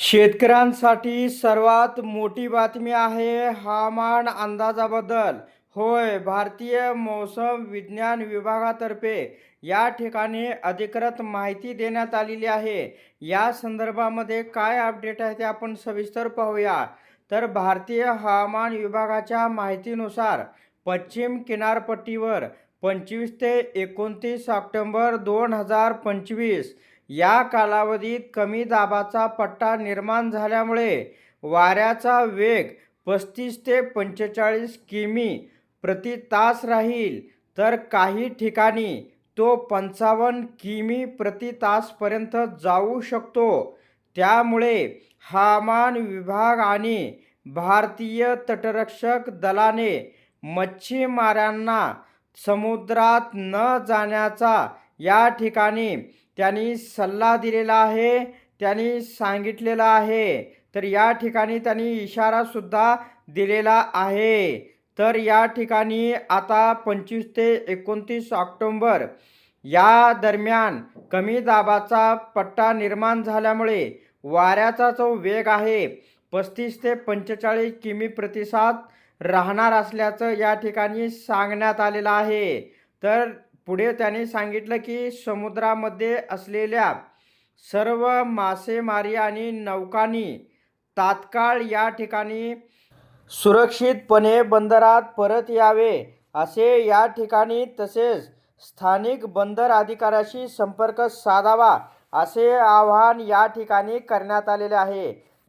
शेतकऱ्यांसाठी सर्वात मोठी बातमी आहे हवामान अंदाजाबद्दल. होय भारतीय मौसम विज्ञान विभागातर्फे या ठिकाणी अधिकृत माहिती देण्यात आलेली आहे. या संदर्भामध्ये काय अपडेट आहे ते आपण सविस्तर पाहूया. तर भारतीय हवामान विभागाच्या माहितीनुसार पश्चिम किनारपट्टीवर पंचवीस ते एकोणतीस ऑक्टोंबर दोन हजार पंचवीस या कालावधीत कमी दाबाचा पट्टा निर्माण झाल्यामुळे वाऱ्याचा वेग पस्तीस ते पंचेचाळीस किमी प्रति तास राहील. तर काही ठिकाणी तो पंचावन्न किमी प्रति तासपर्यंत जाऊ शकतो. त्यामुळे हवामान विभाग आणि भारतीय तटरक्षक दलाने मच्छीमारांना समुद्रात न जाण्याचा या ठिकाणी त्यांनी सल्ला दिलेला आहे त्यांनी सांगितलेलं आहे. तर या ठिकाणी त्यांनी इशारासुद्धा दिलेला आहे. तर या ठिकाणी आता पंचवीस ते एकोणतीस ऑक्टोंबर या दरम्यान कमी दाबाचा पट्टा निर्माण झाल्यामुळे वाऱ्याचा जो वेग आहे पस्तीस ते पंचेचाळीस किमी प्रतिसाद राहणार असल्याचं या ठिकाणी सांगण्यात आलेलं आहे. तर पुढे त्यांनी सांगितलं की समुद्रामध्ये असलेल्या सर्व मासेमारी आणि नौकांनी तात्काळ या ठिकाणी सुरक्षितपणे बंदरात परत यावे असे या ठिकाणी तसेच स्थानिक बंदर अधिकाऱ्याशी संपर्क साधावा असे आवाहन या ठिकाणी करण्यात आलेले आहे.